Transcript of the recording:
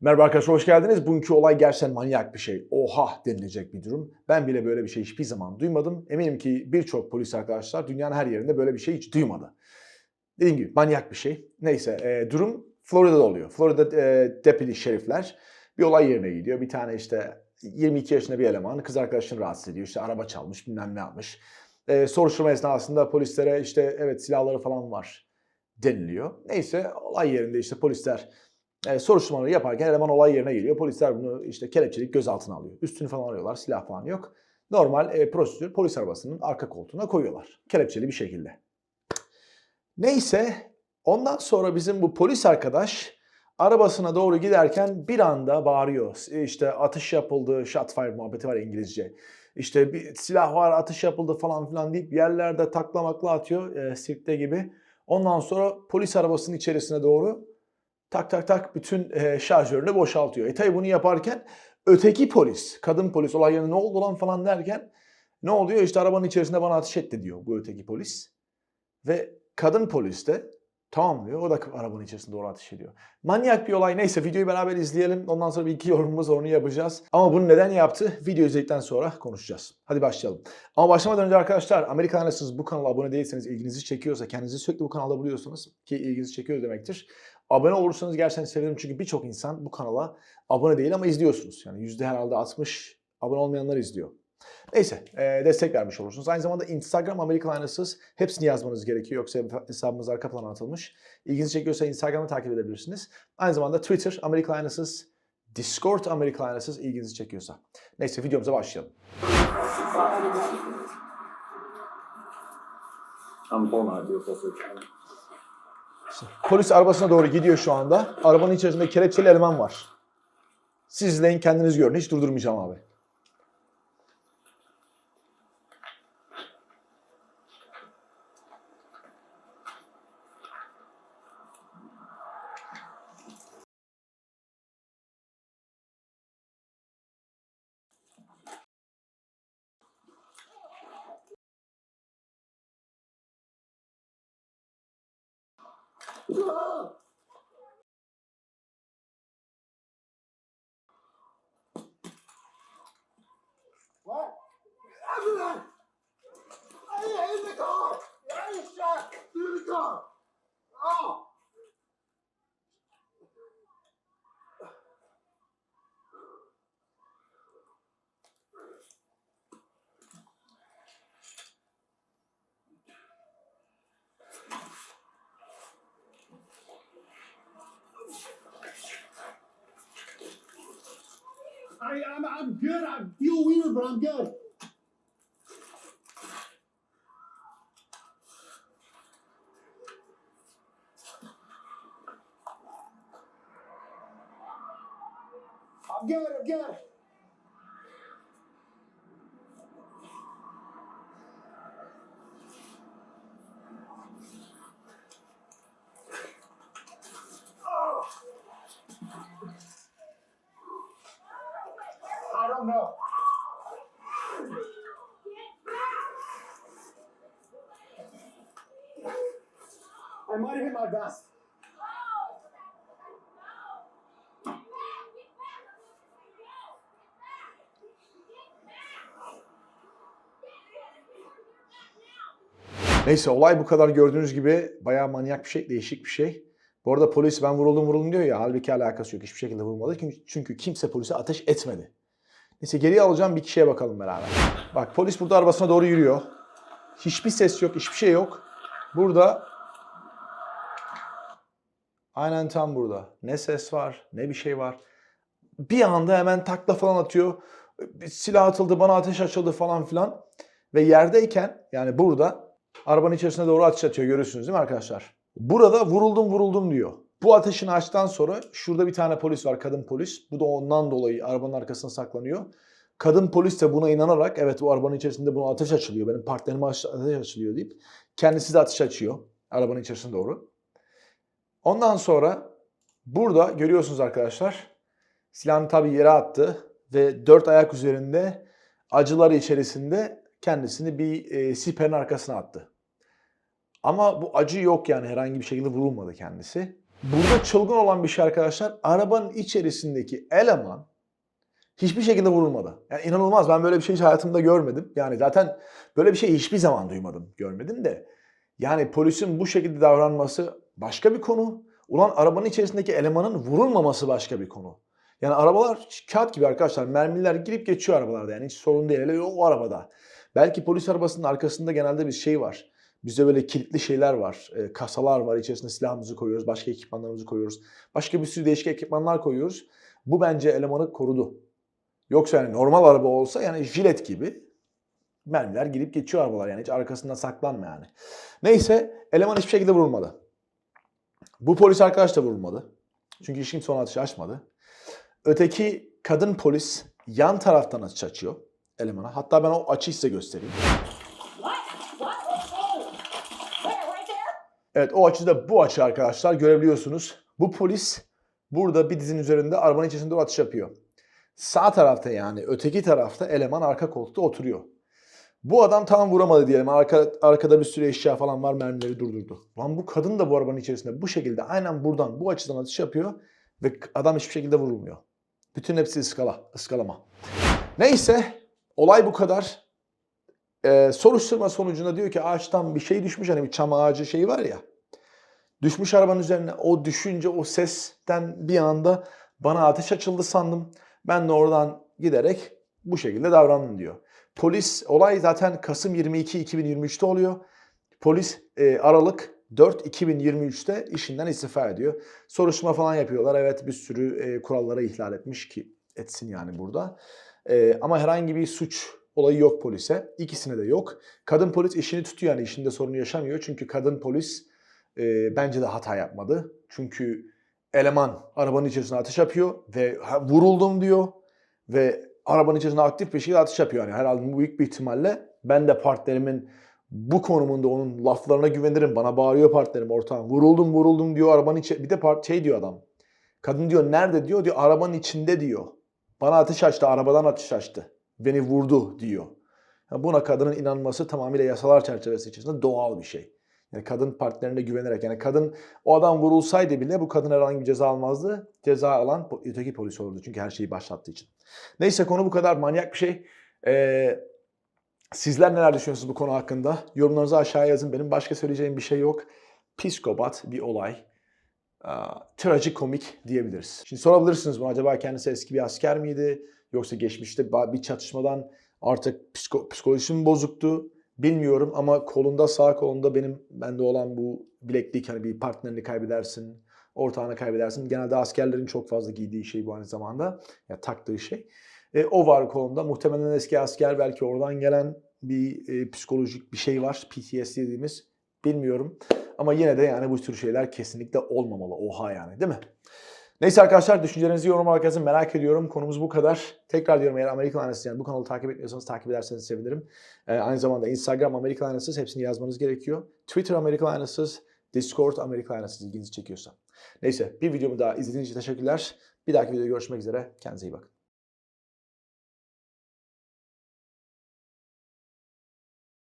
Merhaba arkadaşlar hoş geldiniz. Bugünkü olay gerçekten manyak bir şey. Oha denilecek bir durum. Ben bile böyle bir şey hiçbir zaman duymadım. Eminim ki birçok polis arkadaşlar dünyanın her yerinde böyle bir şey hiç duymadı. Dediğim gibi manyak bir şey. Neyse e, durum Florida'da oluyor. Florida e, deputy şerifler bir olay yerine gidiyor. Bir tane işte 22 yaşında bir eleman kız arkadaşını rahatsız ediyor. İşte araba çalmış bilmem ne yapmış. E, soruşturma esnasında polislere işte evet silahları falan var deniliyor. Neyse olay yerinde işte polisler e, soruşturmaları yaparken eleman olay yerine geliyor. Polisler bunu işte kelepçeleyip gözaltına alıyor. Üstünü falan alıyorlar. Silah falan yok. Normal e, prosedür polis arabasının arka koltuğuna koyuyorlar. Kelepçeli bir şekilde. Neyse ondan sonra bizim bu polis arkadaş arabasına doğru giderken bir anda bağırıyor. E, İşte atış yapıldı, shot fire muhabbeti var İngilizce. İşte bir silah var, atış yapıldı falan filan deyip yerlerde taklamakla atıyor e, sirkte gibi. Ondan sonra polis arabasının içerisine doğru tak tak tak bütün e, şarjörünü boşaltıyor. E tabi bunu yaparken öteki polis, kadın polis olay yerine ne oldu lan falan derken ne oluyor? İşte arabanın içerisinde bana ateş etti diyor bu öteki polis. Ve kadın polis de tamam diyor. O da arabanın içerisinde doğru ateş ediyor. Manyak bir olay. Neyse videoyu beraber izleyelim. Ondan sonra bir iki yorumumuz onu yapacağız. Ama bunu neden yaptı? Video izledikten sonra konuşacağız. Hadi başlayalım. Ama başlamadan önce arkadaşlar Amerikan Anasınız bu kanala abone değilseniz ilginizi çekiyorsa kendinizi sürekli bu kanalda buluyorsunuz ki ilginizi çekiyor demektir. Abone olursanız gerçekten sevinirim çünkü birçok insan bu kanala abone değil ama izliyorsunuz. Yani yüzde herhalde 60 abone olmayanlar izliyor. Neyse e, destek vermiş olursunuz. Aynı zamanda Instagram Amerikan Aynasız hepsini yazmanız gerekiyor. Yoksa hesabımız arka plana atılmış. İlginizi çekiyorsa Instagram'ı takip edebilirsiniz. Aynı zamanda Twitter Amerikan Aynasız, Discord Amerikan Aynasız ilginizi çekiyorsa. Neyse videomuza başlayalım. I'm Polis arabasına doğru gidiyor şu anda. Arabanın içerisinde kelepçeli eleman var. Siz izleyin kendiniz görün. Hiç durdurmayacağım abi. What? Everyone! I in the car! I shot through the car! I, I'm, I'm good. I feel weird, but I'm good. I'm good. I'm good. Don't know. I might have hit my vest. Neyse olay bu kadar gördüğünüz gibi bayağı manyak bir şey, değişik bir şey. Bu arada polis ben vuruldum vuruldum diyor ya halbuki alakası yok. Hiçbir şekilde vurmadı çünkü, çünkü kimse polise ateş etmedi. Neyse geriye alacağım bir kişiye bakalım beraber. Bak polis burada arabasına doğru yürüyor. Hiçbir ses yok, hiçbir şey yok. Burada aynen tam burada. Ne ses var, ne bir şey var. Bir anda hemen takla falan atıyor. Bir silah atıldı, bana ateş açıldı falan filan. Ve yerdeyken yani burada arabanın içerisine doğru ateş atıyor görüyorsunuz değil mi arkadaşlar? Burada vuruldum vuruldum diyor. Bu ateşini açtıktan sonra şurada bir tane polis var kadın polis. Bu da ondan dolayı arabanın arkasına saklanıyor. Kadın polis de buna inanarak evet bu arabanın içerisinde buna ateş açılıyor. Benim partnerime ateş açılıyor deyip kendisi de ateş açıyor arabanın içerisine doğru. Ondan sonra burada görüyorsunuz arkadaşlar silahını tabii yere attı ve dört ayak üzerinde acıları içerisinde kendisini bir e, siperin arkasına attı. Ama bu acı yok yani herhangi bir şekilde vurulmadı kendisi. Burada çılgın olan bir şey arkadaşlar. Arabanın içerisindeki eleman hiçbir şekilde vurulmadı. Yani inanılmaz. Ben böyle bir şey hiç hayatımda görmedim. Yani zaten böyle bir şey hiçbir zaman duymadım. Görmedim de. Yani polisin bu şekilde davranması başka bir konu. Ulan arabanın içerisindeki elemanın vurulmaması başka bir konu. Yani arabalar kağıt gibi arkadaşlar. Mermiler girip geçiyor arabalarda. Yani hiç sorun değil. Hele o arabada. Belki polis arabasının arkasında genelde bir şey var. Bizde böyle kilitli şeyler var. e, kasalar var. İçerisine silahımızı koyuyoruz. Başka ekipmanlarımızı koyuyoruz. Başka bir sürü değişik ekipmanlar koyuyoruz. Bu bence elemanı korudu. Yoksa yani normal araba olsa yani jilet gibi mermiler girip geçiyor arabalar. Yani hiç arkasından saklanma yani. Neyse eleman hiçbir şekilde vurulmadı. Bu polis arkadaş da vurulmadı. Çünkü kimse ona ateş açmadı. Öteki kadın polis yan taraftan ateş açıyor elemana. Hatta ben o açıyı size göstereyim. Evet o açıda bu açı arkadaşlar görebiliyorsunuz. Bu polis burada bir dizin üzerinde arabanın içerisinde o atış yapıyor. Sağ tarafta yani öteki tarafta eleman arka koltukta oturuyor. Bu adam tam vuramadı diyelim. Arka, arkada bir sürü eşya falan var mermileri durdurdu. Lan bu kadın da bu arabanın içerisinde bu şekilde aynen buradan bu açıdan atış yapıyor ve adam hiçbir şekilde vurulmuyor. Bütün hepsi ıskala, ıskalama. Neyse olay bu kadar. Ee, soruşturma sonucunda diyor ki ağaçtan bir şey düşmüş hani bir çam ağacı şeyi var ya. Düşmüş arabanın üzerine o düşünce o sesten bir anda bana ateş açıldı sandım. Ben de oradan giderek bu şekilde davrandım diyor. Polis olay zaten Kasım 22 2023'te oluyor. Polis e, Aralık 4 2023'te işinden istifa ediyor. Soruşturma falan yapıyorlar. Evet bir sürü e, kurallara ihlal etmiş ki etsin yani burada. E, ama herhangi bir suç olayı yok polise. İkisine de yok. Kadın polis işini tutuyor yani işinde sorun yaşamıyor. Çünkü kadın polis e, bence de hata yapmadı. Çünkü eleman arabanın içerisine ateş yapıyor ve vuruldum diyor ve arabanın içerisinde aktif bir şekilde atış yapıyor. Yani herhalde büyük bir ihtimalle ben de partnerimin bu konumunda onun laflarına güvenirim. Bana bağırıyor partnerim ortağım. Vuruldum vuruldum diyor arabanın içi. Bir de part şey diyor adam. Kadın diyor nerede diyor. Diyor arabanın içinde diyor. Bana ateş açtı arabadan ateş açtı. Beni vurdu diyor. Ya buna kadının inanması tamamıyla yasalar çerçevesi içerisinde doğal bir şey. Yani kadın partnerine güvenerek yani kadın o adam vurulsaydı bile bu kadın herhangi bir ceza almazdı. Ceza alan öteki polis olurdu çünkü her şeyi başlattığı için. Neyse konu bu kadar manyak bir şey. Ee, sizler neler düşünüyorsunuz bu konu hakkında? Yorumlarınızı aşağıya yazın. Benim başka söyleyeceğim bir şey yok. Psikopat bir olay. Aa, trajikomik diyebiliriz. Şimdi sorabilirsiniz bu acaba kendisi eski bir asker miydi? Yoksa geçmişte bir çatışmadan artık psiko- psikolojisi mi bozuktu? Bilmiyorum ama kolunda sağ kolunda benim bende olan bu bileklik hani bir partnerini kaybedersin, ortağını kaybedersin. Genelde askerlerin çok fazla giydiği şey bu aynı zamanda. Ya taktığı şey. E, o var kolunda. Muhtemelen eski asker belki oradan gelen bir e, psikolojik bir şey var. PTSD dediğimiz. Bilmiyorum. Ama yine de yani bu tür şeyler kesinlikle olmamalı. Oha yani değil mi? Neyse arkadaşlar düşüncelerinizi yorum olarak yazın. Merak ediyorum. Konumuz bu kadar. Tekrar diyorum eğer Amerikan Aynası yani bu kanalı takip etmiyorsanız takip ederseniz sevinirim. Ee, aynı zamanda Instagram Amerikan Aynasız hepsini yazmanız gerekiyor. Twitter Amerikan Aynasız, Discord Amerikan Aynasız ilginizi çekiyorsa. Neyse bir videomu daha izlediğiniz için teşekkürler. Bir dahaki videoda görüşmek üzere. Kendinize iyi bakın.